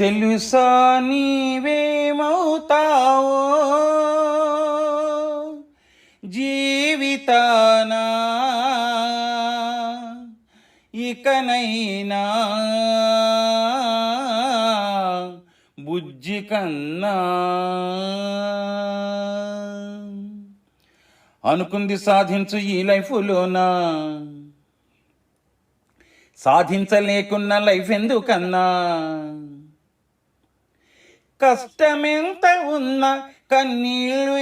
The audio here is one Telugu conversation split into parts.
తెలుసా నీవేమవుతావో? జీవితానా ఇకనైనా బుజ్జి కన్నా. అనుకుంది సాధించు ఈ లైఫ్లోనా. సాధించలేకున్న లైఫ్ ఎందుకన్నా? കഷ്ടമെന്തവുന്ന കണ്ണീഴു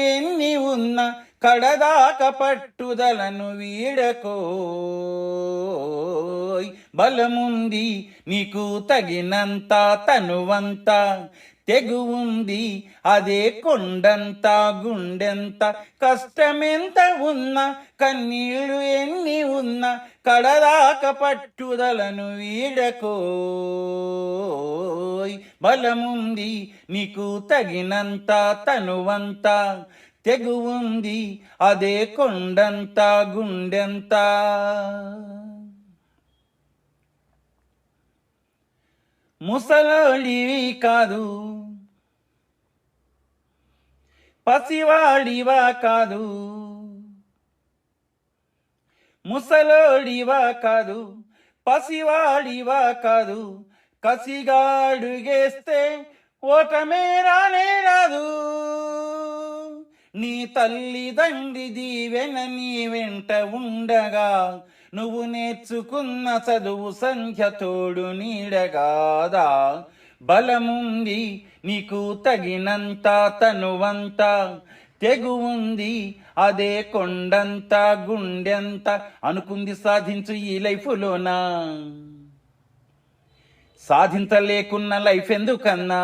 ഉന്ന కడదాక పట్టుదలను వీడకోయ్ బలముంది నీకు తగినంత తనువంత తెగు ఉంది అదే కొండంత గుండెంత. కష్టమెంత ఉన్న కన్నీళ్ళు ఎన్ని ఉన్న కడదాక పట్టుదలను వీడకోయ్ బలముంది నీకు తగినంత తనువంత తెగు ఉంది అదే కొండంత గుండెంత. ముసలోడివి కాదు పసివాడివా కాదు. ముసలోడివా కాదు పసివాడివా కాదు. కసిగాడుగేస్తే ఓటమే రానే రాదు. నీ తల్లిదండ్రి దీవెన నీ వెంట ఉండగా నువ్వు నేర్చుకున్న చదువు సంఖ్య తోడు నీడగాదా. బలముంది నీకు తగినంత తనువంత తెగు ఉంది అదే కొండంత గుండెంత అనుకుంది సాధించు ఈ లైఫ్లోనా. సాధించలేకున్న లైఫ్ ఎందుకన్నా.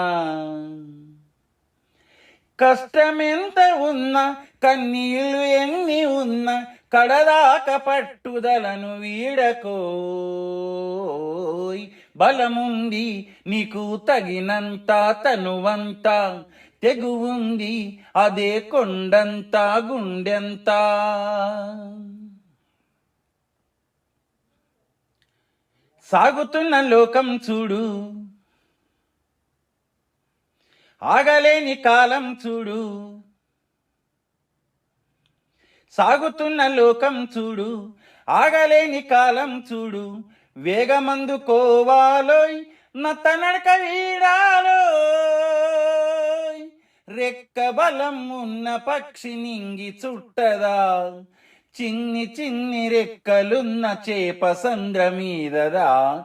కష్టమెంత ఉన్నా కన్నీళ్ళు ఎన్ని ఉన్నా కడదాక పట్టుదలను వీడకోయ్. బలముంది నీకు తగినంత తనువంత. తెగువుంది అదే కొండంత గుండెంత. సాగుతున్న లోకం చూడు ఆగలేని కాలం చూడు. సాగుతున్న లోకం చూడు. ఆగలేని కాలం చూడు. వేగమందుకోవాలోయ్ నత్త నడక వీడాలోయ్. రెక్క బలం ఉన్న పక్షి నింగి చుట్టదా. చిన్ని చిన్ని రెక్కలున్న చేప సంద్ర మీదదా.